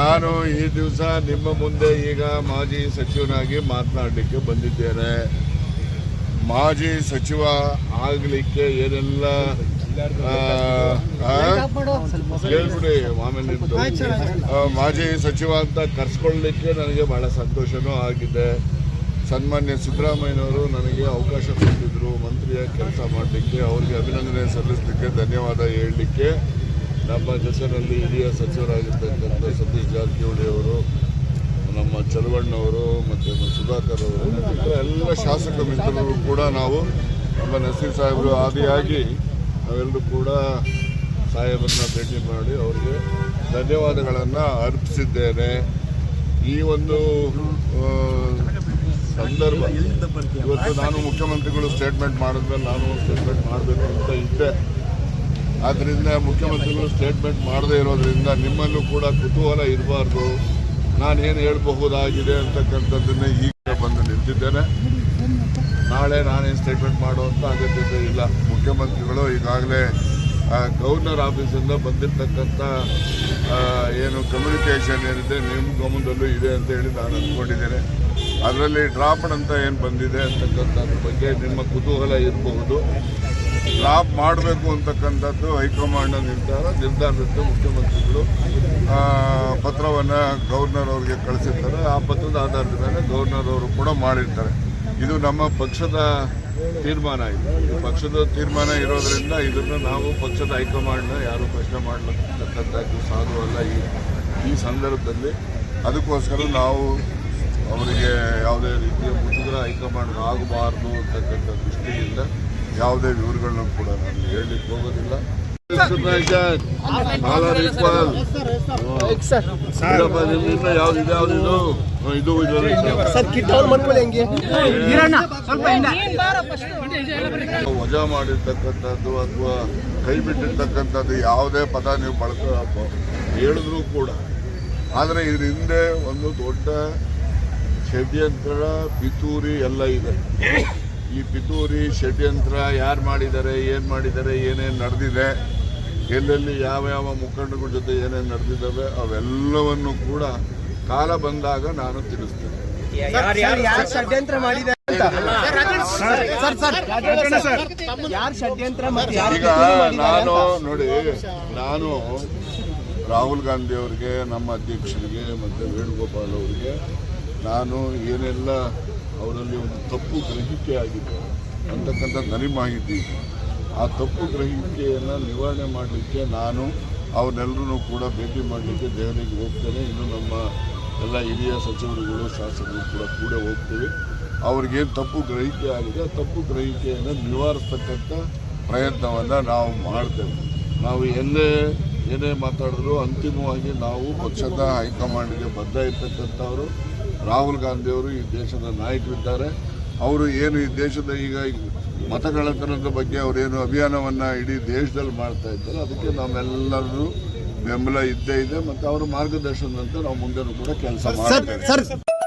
ನಾನು ಈ ದಿವಸ ನಿಮ್ಮ ಮುಂದೆ ಈಗ ಮಾಜಿ ಸಚಿವನಾಗಿ ಮಾತನಾಡಲಿಕ್ಕೆ ಬಂದಿದ್ದೇನೆ. ಮಾಜಿ ಸಚಿವ ಆಗಲಿಕ್ಕೆ ಏನೆಲ್ಲ? ಹೇಳ್ಬಿಡಿ ಆಮೇಲೆ ಮಾಜಿ ಸಚಿವ ಅಂತ ಕರ್ಸ್ಕೊಳ್ಳಿಕ್ಕೆ ನನಗೆ ಬಹಳ ಸಂತೋಷನೂ ಆಗಿದೆ. ಸನ್ಮಾನ್ಯ ಸಿದ್ದರಾಮಯ್ಯನವರು ನನಗೆ ಅವಕಾಶ ಕೊಟ್ಟಿದ್ದರು ಮಂತ್ರಿಯ ಕೆಲಸ ಮಾಡಲಿಕ್ಕೆ, ಅವರಿಗೆ ಅಭಿನಂದನೆ ಸಲ್ಲಿಸಲಿಕ್ಕೆ, ಧನ್ಯವಾದ ಹೇಳಲಿಕ್ಕೆ. ನಮ್ಮ ಜೊತೆಯಲ್ಲಿ ಹಿರಿಯ ಸಚಿವರಾಗಿರ್ತಕ್ಕಂಥ ಸತೀಶ್ ಜಾರಕಿಹೊಳಿ ಅವರು, ನಮ್ಮ ಚಲವಣ್ಣವರು ಮತ್ತು ಸುಧಾಕರ್ ಅವರು ಎಲ್ಲ ಶಾಸಕ ಮಿತ್ರರು ಕೂಡ ನಾವು ನಮ್ಮ ನಸೀರ್ ಸಾಹೇಬರು ಆದಿಯಾಗಿ ನಾವೆಲ್ಲರೂ ಕೂಡ ಸಾಹೇಬರನ್ನ ಭೇಟಿ ಮಾಡಿ ಅವರಿಗೆ ಧನ್ಯವಾದಗಳನ್ನು ಅರ್ಪಿಸಿದ್ದೇನೆ. ಈ ಒಂದು ಸಂದರ್ಭ, ಇವತ್ತು ನಾನು ಮುಖ್ಯಮಂತ್ರಿಗಳು ಸ್ಟೇಟ್ಮೆಂಟ್ ಮಾಡಿದ್ರೆ ನಾನು ಸ್ಟೇಟ್ಮೆಂಟ್ ಮಾಡಬೇಕು ಅಂತ ಇದ್ದೆ. ಆದ್ದರಿಂದ ಮುಖ್ಯಮಂತ್ರಿಗಳು ಸ್ಟೇಟ್ಮೆಂಟ್ ಮಾಡದೇ ಇರೋದ್ರಿಂದ ನಿಮ್ಮಲ್ಲೂ ಕೂಡ ಕುತೂಹಲ ಇರಬಾರ್ದು. ನಾನೇನು ಹೇಳಬಹುದಾಗಿದೆ ಅಂತಕ್ಕಂಥದ್ದನ್ನೇ ಈಗ ಬಂದು ನಿಂತಿದ್ದೇನೆ. ನಾಳೆ ನಾನೇನು ಸ್ಟೇಟ್ಮೆಂಟ್ ಮಾಡುವಂಥ ಅಗತ್ಯತೆ ಇಲ್ಲ. ಮುಖ್ಯಮಂತ್ರಿಗಳು ಈಗಾಗಲೇ ಗವರ್ನರ್ ಆಫೀಸಿಂದ ಬಂದಿರತಕ್ಕಂಥ ಏನು ಕಮ್ಯುನಿಕೇಷನ್ ಏನಿದೆ ನಿಮ್ಮ ಗಮನದಲ್ಲೂ ಇದೆ ಅಂತ ಹೇಳಿ ನಾನು ಅಂದ್ಕೊಂಡಿದ್ದೇನೆ. ಅದರಲ್ಲಿ ಡ್ರಾಪ್ಡ್ ಅಂತ ಏನು ಬಂದಿದೆ ಅಂತಕ್ಕಂಥದ್ರ ಬಗ್ಗೆ ನಿಮ್ಮ ಕುತೂಹಲ ಇರಬಹುದು. ಡ್ರಾಪ್ ಮಾಡಬೇಕು ಅಂತಕ್ಕಂಥದ್ದು ಹೈಕಮಾಂಡ್ನ ನಿರ್ಧಾರ ನಿರ್ಧಾರದಂತೆ ಮುಖ್ಯಮಂತ್ರಿಗಳು ಪತ್ರವನ್ನು ಗವರ್ನರ್ ಅವರಿಗೆ ಕಳಿಸಿರ್ತಾರೆ. ಆ ಪತ್ರದ ಆಧಾರದ ಮೇಲೆ ಗವರ್ನರ್ ಅವರು ಕೂಡ ಮಾಡಿರ್ತಾರೆ. ಇದು ನಮ್ಮ ಪಕ್ಷದ ತೀರ್ಮಾನ ಇದು. ಪಕ್ಷದ ತೀರ್ಮಾನ ಇರೋದ್ರಿಂದ ಇದನ್ನು ನಾವು ಪಕ್ಷದ ಹೈಕಮಾಂಡ್ನ ಯಾರು ಪ್ರಶ್ನೆ ಮಾಡತಕ್ಕಂಥದ್ದು ಸಾಧು ಅಲ್ಲ ಈ ಈ ಸಂದರ್ಭದಲ್ಲಿ. ಅದಕ್ಕೋಸ್ಕರ ನಾವು ಅವರಿಗೆ ಯಾವುದೇ ರೀತಿಯ ಮುಜುಗರ ಹೈಕಮಾಂಡ್ ಆಗಬಾರ್ದು ಅಂತಕ್ಕಂಥ ದೃಷ್ಟಿಯಿಂದ ಯಾವುದೇ ವಿವರಗಳನ್ನು ಕೂಡ ನಾನು ಹೇಳಲಿಕ್ಕೆ ಹೋಗೋದಿಲ್ಲ. ವಜಾ ಮಾಡಿರ್ತಕ್ಕಂಥದ್ದು ಅಥವಾ ಕೈ ಬಿಟ್ಟಿರ್ತಕ್ಕಂಥದ್ದು ಯಾವುದೇ ಪದ ನೀವು ಬಳಕ ಹೇಳಿದ್ರು ಕೂಡ. ಆದರೆ ಇದ್ರ ಹಿಂದೆ ಒಂದು ದೊಡ್ಡ ಷಡ್ಯಂತ್ರ ಪಿತೂರಿ ಎಲ್ಲ ಇದೆ. ಈ ಪಿತೂರಿ ಷಡ್ಯಂತ್ರ ಯಾರು ಮಾಡಿದ್ದಾರೆ ಏನು ಮಾಡಿದ್ದಾರೆ ಏನೇನು ನಡೆದಿದೆ ಎಲ್ಲೆಲ್ಲಿ ಯಾವ ಯಾವ ಮುಖಂಡಗಳ ಜೊತೆ ಏನೇನು ನಡೆದಿದ್ದಾವೆ ಅವೆಲ್ಲವನ್ನು ಕೂಡ ಕಾಲ ಬಂದಾಗ ನಾನು ತಿಳಿಸ್ತೇನೆ. ಯಾರು ಷಡ್ಯಂತ್ರ ಮಾಡಿದೆ ಅಂತ? ಸರ್ ಸರ್ ಯಾರು ಷಡ್ಯಂತ್ರ ಮತ್ತೆ ಯಾರು ಈಗ ನಾನು ನೋಡಿ ನಾನು ರಾಹುಲ್ ಗಾಂಧಿ ಅವರಿಗೆ ನಮ್ಮ ಅಧ್ಯಕ್ಷರಿಗೆ ಮತ್ತು ವೇಣುಗೋಪಾಲ್ ಅವರಿಗೆ ನಾನು ಏನೆಲ್ಲ ಅವರಲ್ಲಿ ಒಂದು ತಪ್ಪು ಗ್ರಹಿಕೆ ಆಗಿದೆ ಅಂತಕ್ಕಂಥ ನನಗೆ ಮಾಹಿತಿ ಆ ತಪ್ಪು ಗ್ರಹಿಕೆಯನ್ನು ನಿವಾರಣೆ ಮಾಡಲಿಕ್ಕೆ ನಾನು ಅವನ್ನೆಲ್ಲರೂ ಕೂಡ ಭೇಟಿ ಮಾಡಲಿಕ್ಕೆ ದೆಹಲಿಗೆ ಹೋಗ್ತೇನೆ. ಇನ್ನು ನಮ್ಮ ಎಲ್ಲ ಹಿರಿಯ ಸಚಿವರುಗಳು, ಶಾಸಕರು ಕೂಡ ಕೂಡ ಹೋಗ್ತೀವಿ. ಅವ್ರಿಗೇನು ತಪ್ಪು ಗ್ರಹಿಕೆ ಆಗಿದೆ ತಪ್ಪು ಗ್ರಹಿಕೆಯನ್ನು ನಿವಾರಿಸ್ತಕ್ಕಂಥ ಪ್ರಯತ್ನವನ್ನು ನಾವು ಮಾಡ್ತೇವೆ. ನಾವು ಎಲ್ಲೇ ಏನೇ ಮಾತಾಡಿದ್ರು ಅಂತಿಮವಾಗಿ ನಾವು ಪಕ್ಷದ ಹೈಕಮಾಂಡ್ಗೆ ಬದ್ಧ ಇರ್ತಕ್ಕಂಥವರು. ರಾಹುಲ್ ಗಾಂಧಿಯವರು ಈ ದೇಶದ ನಾಯಕರಿದ್ದಾರೆ. ಅವರು ಏನು ಈ ದೇಶದ ಈಗ ಮತಗಳತನದ ಬಗ್ಗೆ ಅವರೇನು ಅಭಿಯಾನವನ್ನು ಇಡೀ ದೇಶದಲ್ಲಿ ಮಾಡ್ತಾ ಇದ್ದಾರೆ. ಅದಕ್ಕೆ ನಾವೆಲ್ಲರೂ ಬೆಂಬಲ ಇದ್ದೇ ಇದೆ. ಮತ್ತು ಅವರ ಮಾರ್ಗದರ್ಶನದಂತೆ ನಾವು ಮುಂದೆನೂ ಕೂಡ ಕೆಲಸ ಮಾಡ್ತೇವೆ